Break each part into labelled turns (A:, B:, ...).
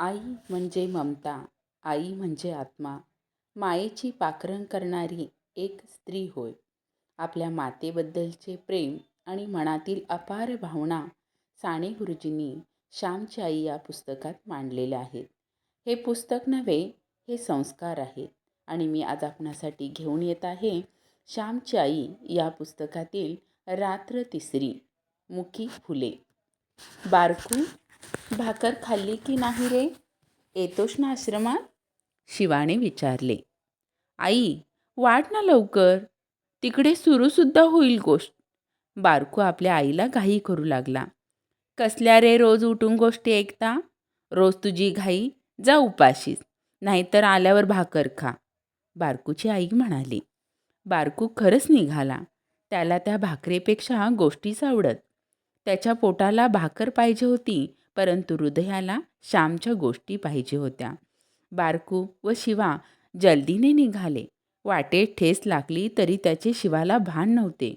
A: आई म्हणजे ममता आई म्हणजे आत्मा. मायेची पाखरण करणारी एक स्त्री होय. आपल्या मातेबद्दलचे प्रेम आणि मनातील अपार भावना साने गुरुजींनी श्यामची आई या पुस्तकात मांडलेल्या आहेत. हे पुस्तक नव्हे हे संस्कार आहेत. आणि मी आज आपणासाठी घेऊन येत आहे श्यामची आई या पुस्तकातील रात्र तिसरी मुखी फुले. बारकू भाकर खाल्ली की नाही रे? येतोस ना आश्रमात? शिवाने विचारले. आई वाट ना लवकर. तिकडे सुरूसुद्धा होईल गोष्ट. बारकू आपल्या आईला घाई करू लागला. कसल्या रे रोज उठून गोष्टी ऐकता? रोज तुझी घाई जा उपाशीस नाहीतर आल्यावर भाकर खा. बारकूची आई म्हणाली. बारकू खरंच निघाला. त्याला त्या भाकरेपेक्षा गोष्टीच आवडत. त्याच्या पोटाला भाकर पाहिजे होती. परंतु हृदयाला श्यामच्या गोष्टी पाहिजे होत्या. बारकू व शिवा जल्दीने निघाले. वाटेत ठेस लागली तरी त्याचे शिवाला भान नव्हते.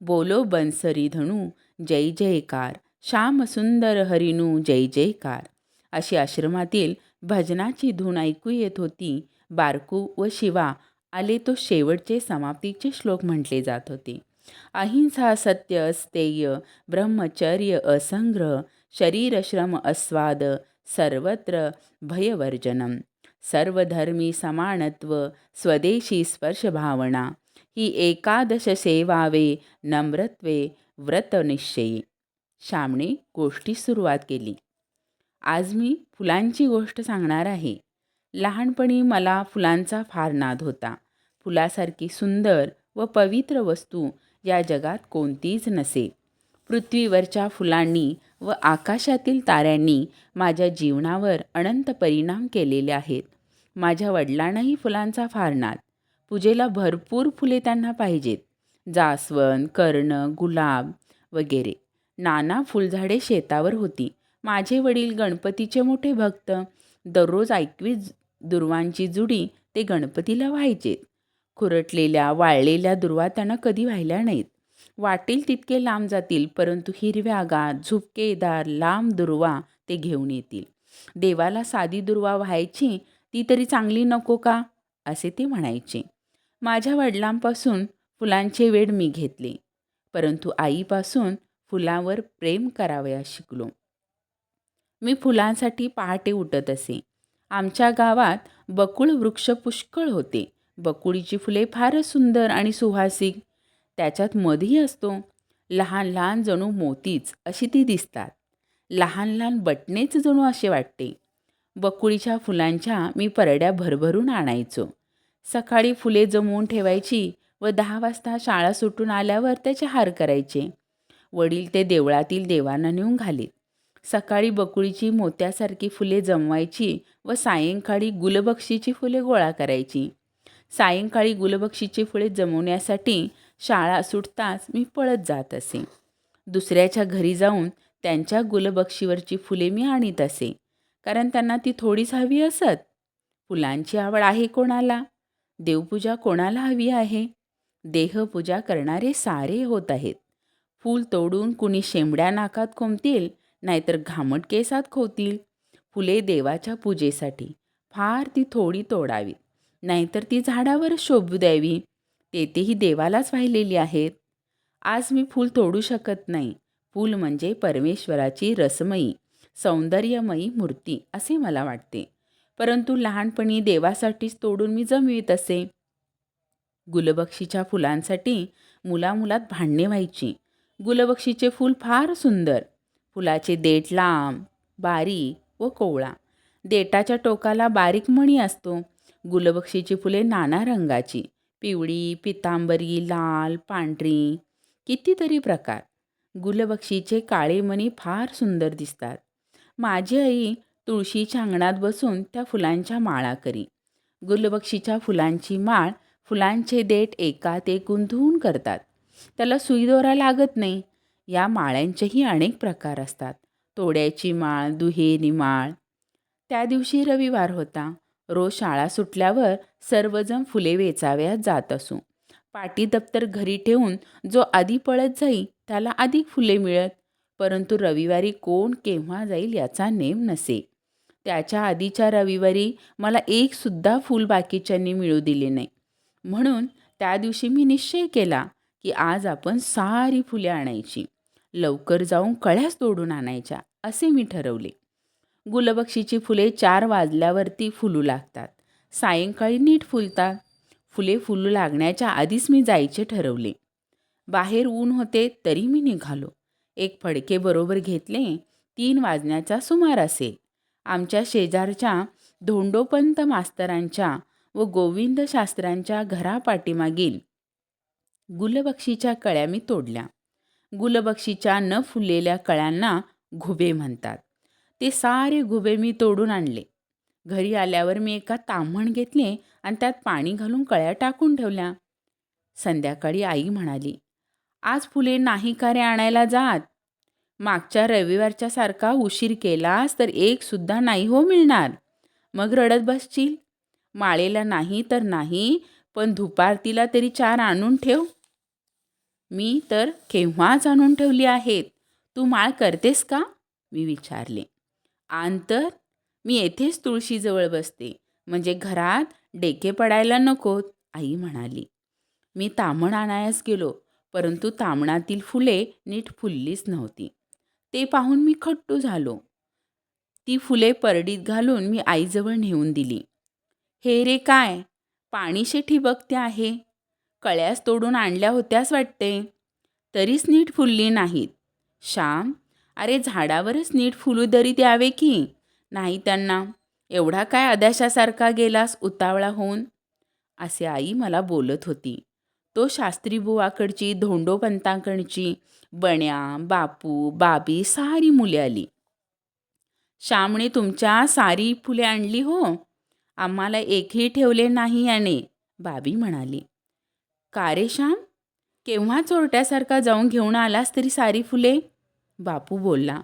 A: बोलो बनसरी धणू जय जयकार. श्याम सुंदर हरिणू जय जयकार. अशी आश्रमातील भजनाची धून ऐकू येत होती. बारकू व शिवा आले तो शेवटचे समाप्तीचे श्लोक म्हटले जात होते. अहिंसा सत्य अस्तेय ब्रह्मचर्य असंग्रह शरीरश्रम अस्वाद सर्वत्र भयवर्जनम। सर्वधर्मी समानत्व स्वदेशी स्पर्शभावना ही एकादश सेवावे नम्रत्वे व्रतनिश्चयी। श्यामने गोष्टी सुरुवात केली. आज मी फुलांची गोष्ट सांगणार आहे. लहानपणी मला फुलांचा फार नाद होता. फुलासारखी सुंदर व पवित्र वस्तू या जगात कोणतीच नसे. पृथ्वीवरच्या फुलांनी व आकाशातील ताऱ्यांनी माझ्या जीवनावर अनंत परिणाम केलेले आहेत. माझ्या वडिलांनाही फुलांचा फार नाद. पूजेला भरपूर फुले त्यांना पाहिजेत. जास्वंद कर्ण गुलाब वगैरे. नाना फुलझाडे शेतावर होती. माझे वडील गणपतीचे मोठे भक्त. दररोज ऐकवीस दुर्वांची जुडी ते गणपतीला व्हायचेत खुरटलेल्या वाळलेल्या दुर्वा त्यांना कधी व्हायला नाहीत. वाटेल तितके लांब जातील परंतु हिरव्यागार झुपकेदार लांब दुर्वा ते घेऊन येतील. देवाला साधी दुर्वा व्हायची ती तरी चांगली नको का? असे ते म्हणायचे. माझ्या वडिलांपासून फुलांचे वेड मी घेतले परंतु आईपासून फुलावर प्रेम करावयास शिकलो. मी फुलांसाठी पहाटे उठत असे. आमच्या गावात बकुळ वृक्ष पुष्कळ होते. बकुळीची फुले फारच सुंदर आणि सुवासिक त्याच्यात मधही असतो. लहान लहान जणू मोतीच अशी ती दिसतात. लहान लहान बटणेच जणू असे वाटते. बकुळीच्या फुलांच्या मी परड्या भरभरून आणायचो. सकाळी फुले जमवून ठेवायची व दहा वाजता शाळा सुटून आल्यावर त्याचे हार करायचे. वडील ते देवळातील देवांना नेऊन घालीत सकाळी बकुळीची मोत्यासारखी फुले जमवायची व सायंकाळी गुलबक्षीची फुले गोळा करायची. सायंकाळी गुलबक्षीची फुले जमवण्यासाठी शाळा सुटताच मी पळत जात असे. दुसऱ्याच्या घरी जाऊन त्यांच्या गुलबक्षीवरची फुले मी आणीत असे. कारण त्यांना ती थोडीच हवी असत. फुलांची आवड आहे कोणाला? देवपूजा कोणाला हवी आहे? देहपूजा करणारे सारे होत आहेत. फूल तोडून कुणी शेंबड्या नाकात खोमतील नाहीतर घामट केसात खोतील फुले देवाच्या पूजेसाठी. फार ती थोडी तोडावीत. नाहीतर ती झाडावर शोभू द्यावी. तेथेही देवालाच वाहिलेली आहेत. आज मी फूल तोडू शकत नाही. फूल म्हणजे परमेश्वराची रसमयी सौंदर्यमयी मूर्ती असे मला वाटते. परंतु लहानपणी देवासाठीच तोडून मी जमवीत असे. गुलबक्षीच्या फुलांसाठी मुलामुलात भांडणे व्हायची. गुलबक्षीचे फूल फार सुंदर. फुलाचे देठ लांब बारीक व कोवळा. देटाच्या टोकाला बारीक मणी असतो. गुलबक्षीची फुले नाना रंगाची. पिवळी पितांबरी लाल पांढरी कितीतरी प्रकार. गुलबक्षीचे काळे मणी फार सुंदर दिसतात. माझी आई तुळशीच्या अंगणात बसून त्या फुलांच्या माळा करी. गुलबक्षीच्या फुलांची माळ फुलांचे देठ एकात एक गुंतवून करतात. त्याला सुईदोरा लागत नाही. या माळ्यांचेही अनेक प्रकार असतात. तोड्याची माळ दुहेरी माळ. त्या दिवशी रविवार होता. रोज शाळा सुटल्यावर सर्वजण फुले वेचाव्यात जात असू. पाटी दप्तर घरी ठेवून जो आधी पळत जाई त्याला अधिक फुले मिळत परंतु रविवारी कोण केव्हा जाईल याचा नेम नसे. त्याच्या आधीच्या रविवारी मला एकसुद्धा फूल बाकीच्यांनी मिळू दिले नाही. म्हणून त्या दिवशी मी निश्चय केला की आज आपण सारी फुले आणायची. लवकर जाऊन कळ्याच तोडून आणायच्या असे मी ठरवले. गुलबक्षीची फुले चार वाजल्यावरती फुलू लागतात. सायंकाळी नीट फुलतात. फुले फुलू लागण्याच्या आधीच मी जायचे ठरवले. बाहेर ऊन होते तरी मी निघालो. एक फडके बरोबर घेतले. तीन वाजण्याचा सुमार असेल आमच्या शेजारच्या धोंडोपंत मास्तरांच्या व गोविंद शास्त्रांच्या घरापाठीमागील गुलबक्षीच्या कळ्या मी तोडल्या. गुलबक्षीच्या न फुललेल्या कळ्यांना घुबे म्हणतात. ते सारे घुबे मी तोडून आणले. घरी आल्यावर मी एका ताम्हण घेतले आणि त्यात पाणी घालून कळ्या टाकून ठेवल्या. संध्याकाळी आई म्हणाली आज फुले नाही का रे आणायला जात? मागच्या रविवारच्या सारखा उशीर केलास तर एक सुद्धा नाही हो मिळणार. मग रडत बसशील. माळेला नाही तर नाही पण दुपारतीला तरी चार आणून ठेव. मी तर केव्हाच आणून ठेवली आहेत. तू माळ करतेस का? मी विचारले. आण तर मी येथेच तुळशीजवळ बसते. म्हणजे घरात डेके पडायला नकोत आई म्हणाली. मी तामण आणायस गेलो परंतु तामणातील फुले नीट फुललीच नव्हती. ते पाहून मी खट्टू झालो. ती फुले परडीत घालून मी आईजवळ नेऊन दिली. हे रे काय? पाणीशी ठिबकते आहे. कळ्यास तोडून आणल्या होत्यास वाटते. तरीच नीट फुलली नाहीत. श्याम अरे झाडावरच नीट फुलू दरी द्यावे की. नाही त्यांना. एवढा काय आद्याशासारखा गेलास उतावळा होऊन? असे आई मला बोलत होती. तो शास्त्री बुवाकडची धोंडोपंतांकडची बण्या बापू बाबी सारी मुले आली. श्यामने तुमच्या सारी फुले आणली हो. आम्हाला एकही ठेवले नाही याने बाबी म्हणाली. का रे श्याम केव्हा चोरट्यासारखा जाऊन घेऊन आलास तरी सारी फुले? बापू बोलला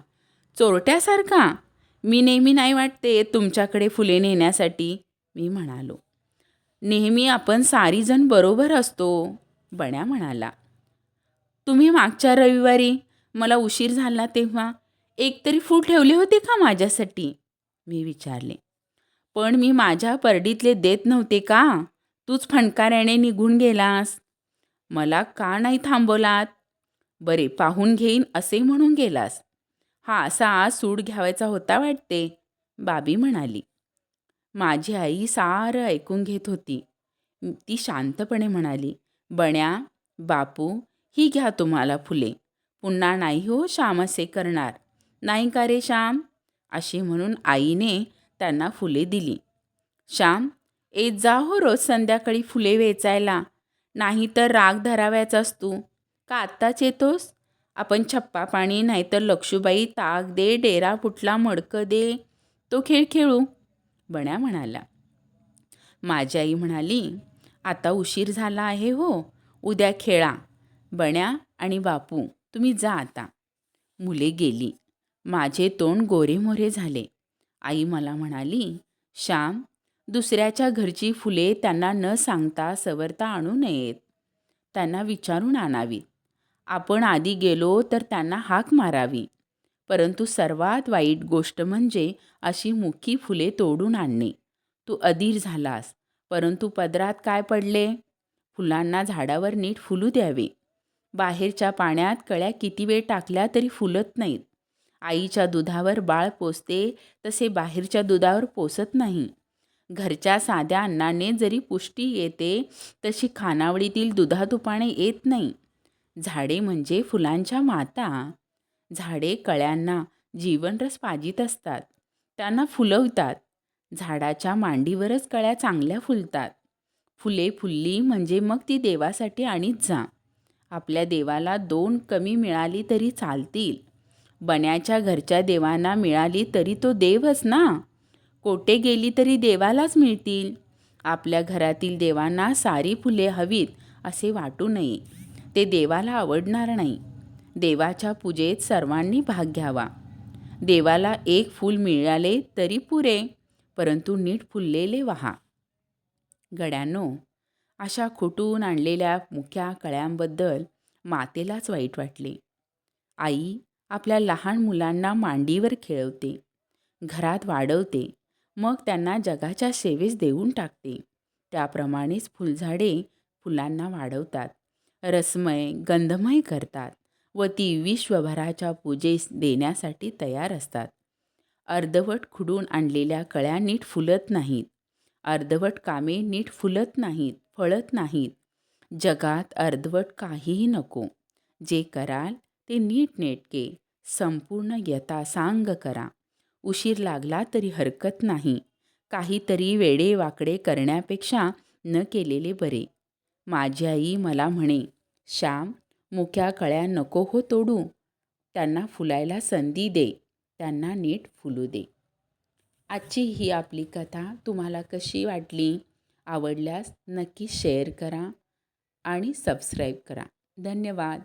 A: चोरट्यासारखा. मी नेहमी नाही वाटते तुमच्याकडे फुले नेण्यासाठी. मी म्हणालो नेहमी आपण सारीजण बरोबर असतो. बण्या म्हणाला तुम्ही मागच्या रविवारी मला उशीर झाला तेव्हा एक तरी फूल ठेवले होते का माझ्यासाठी? मी विचारले पण मी माझ्या परडीतले देत नव्हते का? तूच फणकाऱ्याने निघून गेलास. मला का नाही थांबवलात? बरे पाहून घेईन असे म्हणून गेलास. हा असा सूड घ्यावायचा होता वाटते बाबी म्हणाली. माझी आई सारं ऐकून घेत होती. ती शांतपणे म्हणाली बण्या बापू ही घ्या तुम्हाला फुले. पुन्हा नाही हो श्याम असे करणार. नाही का रे श्याम? असे म्हणून आईने त्यांना फुले दिली. श्याम येत जा हो रोज संध्याकाळी फुले वेचायला. नाही तर राग धराव्याचाच तू. का आत्ताच येतोस? आपण छप्पा पाणी नाहीतर लक्षूबाई ताक दे डेरा फुटला मडकं दे तो खेळ खेळू. बण्या म्हणाला माझी आई म्हणाली आता उशीर झाला आहे हो उद्या खेळा. बण्या आणि बापू तुम्ही जा आता. मुले गेली. माझे तोंड गोरेमोरे झाले. आई मला म्हणाली श्याम दुसऱ्याच्या घरची फुले त्यांना न सांगता सवरता आणू नयेत. त्यांना विचारून आणावीत. आपण आधी गेलो तर त्यांना हाक मारावी. परंतु सर्वात वाईट गोष्ट म्हणजे अशी मुखी फुले तोडून आणणे. तू अधीर झालास परंतु पदरात काय पडले? फुलांना झाडावर नीट फुलू द्यावे. बाहेरच्या पाण्यात कळ्या किती वेळ टाकल्या तरी फुलत नाहीत. आईच्या दुधावर बाळ पोसते तसे बाहेरच्या दुधावर पोसत नाही. घरच्या साध्या अन्नाने जरी पुष्टी येते तशी खानावळीतील दुधातुपाने येत नाही. झाडे म्हणजे फुलांच्या माता. झाडे कळ्यांना जीवनरस पाजित असतात. त्यांना फुलवतात. झाडाच्या मांडीवरच कळ्या चांगल्या फुलतात. फुले फुलली म्हणजे मग ती देवासाठी आणीत जा. आपल्या देवाला दोन कमी मिळाली तरी चालतील. बन्याच्या घरच्या देवांना मिळाली तरी तो देवच ना? कोटे गेली तरी देवालाच मिळतील. आपल्या घरातील देवांना सारी फुले हवीत असे वाटू नये. ते देवाला आवडणार नाही. देवाच्या पूजेत सर्वांनी भाग घ्यावा. देवाला एक फूल मिळाले तरी पुरे परंतु नीट फुललेले वहा. गड्यांनो अशा खुटून आणलेल्या मुख्या कळ्यांबद्दल मातेलाच वाईट वाटले. आई आपल्या लहान मुलांना मांडीवर खेळवते घरात वाढवते मग त्यांना जगाच्या सेवेस देऊन टाकते. त्याप्रमाणेच फुलझाडे फुलांना वाढवतात. रसमय गंधमय करतात व ती विश्वभराच्या पूजेस देण्यासाठी तयार असतात. अर्धवट खुडून आणलेल्या कळ्या नीट फुलत नाहीत. अर्धवट कामे नीट फुलत नाहीत फळत नाहीत. जगात अर्धवट काहीही नको. जे कराल ते नीटनेटके संपूर्ण यथासांग करा. उशीर लागला तरी हरकत नाही. काहीतरी वेडे वाकडे करण्यापेक्षा न केलेले बरे. माझी आई मला म्हणे श्याम मुख्या कळ्या नको हो तोडू. त्यांना फुलायला संधी दे. त्यांना नीट फुलू दे. आजची ही आपली कथा तुम्हाला कशी वाटली? आवडल्यास नक्की शेअर करा आणि सबस्क्राईब करा. धन्यवाद.